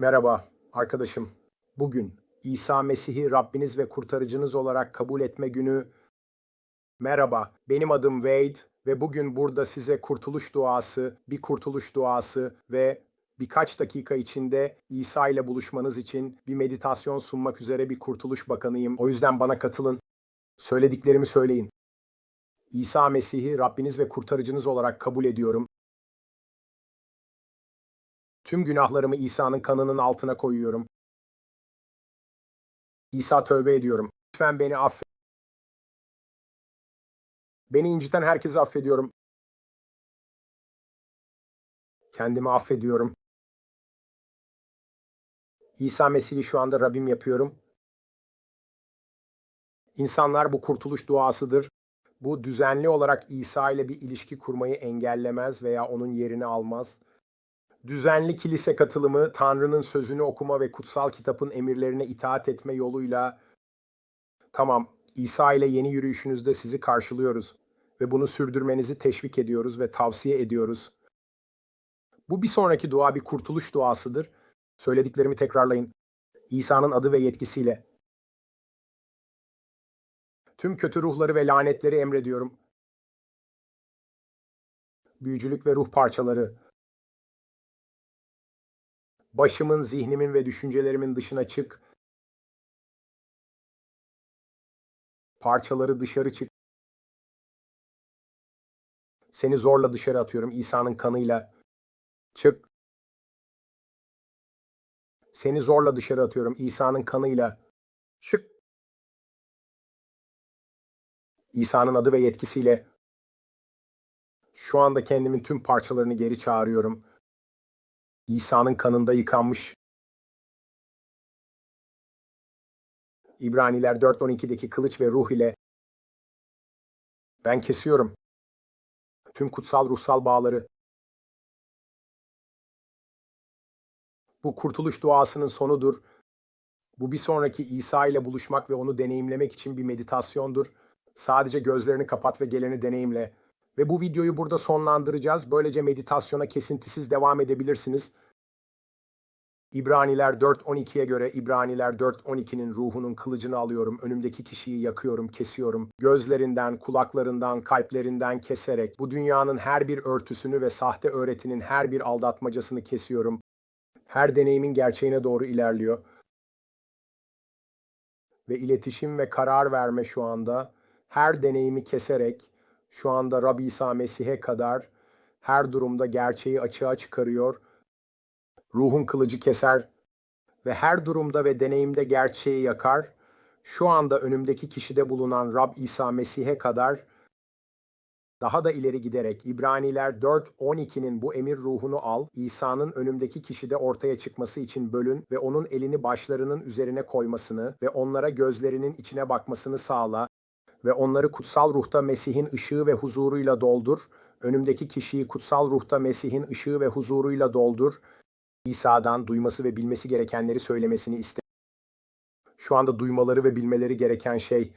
Merhaba arkadaşım. Bugün İsa Mesih'i Rabbiniz ve kurtarıcınız olarak kabul etme günü. Merhaba, benim adım Wade ve bugün burada size kurtuluş duası, bir kurtuluş duası ve birkaç dakika içinde İsa ile buluşmanız için bir meditasyon sunmak üzere bir kurtuluş bakanıyım. O yüzden bana katılın. Söylediklerimi söyleyin. İsa Mesih'i Rabbiniz ve kurtarıcınız olarak kabul ediyorum. Tüm günahlarımı İsa'nın kanının altına koyuyorum. İsa tövbe ediyorum. Lütfen beni affet. Beni inciten herkesi affediyorum. Kendimi affediyorum. İsa Mesih'i şu anda Rabbim yapıyorum. İnsanlar bu kurtuluş duasıdır. Bu düzenli olarak İsa ile bir ilişki kurmayı engellemez veya onun yerini almaz. Düzenli kilise katılımı, Tanrı'nın sözünü okuma ve kutsal kitabın emirlerine itaat etme yoluyla tamam İsa ile yeni yürüyüşünüzde sizi karşılıyoruz ve bunu sürdürmenizi teşvik ediyoruz ve tavsiye ediyoruz. Bu bir sonraki dua bir kurtuluş duasıdır. Söylediklerimi tekrarlayın. İsa'nın adı ve yetkisiyle. Tüm kötü ruhları ve lanetleri emrediyorum. Büyücülük ve ruh parçaları, Başımın, zihnimin ve düşüncelerimin dışına çık. Parçaları dışarı çık. Seni zorla dışarı atıyorum İsa'nın kanıyla. Çık. Seni zorla dışarı atıyorum İsa'nın kanıyla. Çık. İsa'nın adı ve yetkisiyle. Şu anda kendimin tüm parçalarını geri çağırıyorum. İsa'nın kanında yıkanmış. İbraniler 4.12'deki kılıç ve ruh ile ben kesiyorum. Tüm kutsal ruhsal bağları. Bu kurtuluş duasının sonudur. Bu bir sonraki İsa ile buluşmak ve onu deneyimlemek için bir meditasyondur. Sadece gözlerini kapat ve geleni deneyimle. Ve bu videoyu burada sonlandıracağız. Böylece meditasyona kesintisiz devam edebilirsiniz. İbraniler 4.12'ye göre İbraniler 4.12'nin ruhunun kılıcını alıyorum, önümdeki kişiyi yakıyorum, kesiyorum. Gözlerinden, kulaklarından, kalplerinden keserek bu dünyanın her bir örtüsünü ve sahte öğretinin her bir aldatmacasını kesiyorum. Her deneyimin gerçeğine doğru ilerliyor. Ve iletişim ve karar verme şu anda her deneyimi keserek şu anda Rabbi İsa Mesih'e kadar her durumda gerçeği açığa çıkarıyor. Ruhun kılıcı keser ve her durumda ve deneyimde gerçeği yakar. Şu anda önümdeki kişide bulunan Rab İsa Mesih'e kadar daha da ileri giderek İbraniler 4.12'nin bu emir ruhunu al, İsa'nın önümdeki kişide ortaya çıkması için bölün ve onun elini başlarının üzerine koymasını ve onlara gözlerinin içine bakmasını sağla ve onları kutsal ruhta Mesih'in ışığı ve huzuruyla doldur. Önümdeki kişiyi kutsal ruhta Mesih'in ışığı ve huzuruyla doldur. İsa'dan duyması ve bilmesi gerekenleri söylemesini iste. Şu anda duymaları ve bilmeleri gereken şey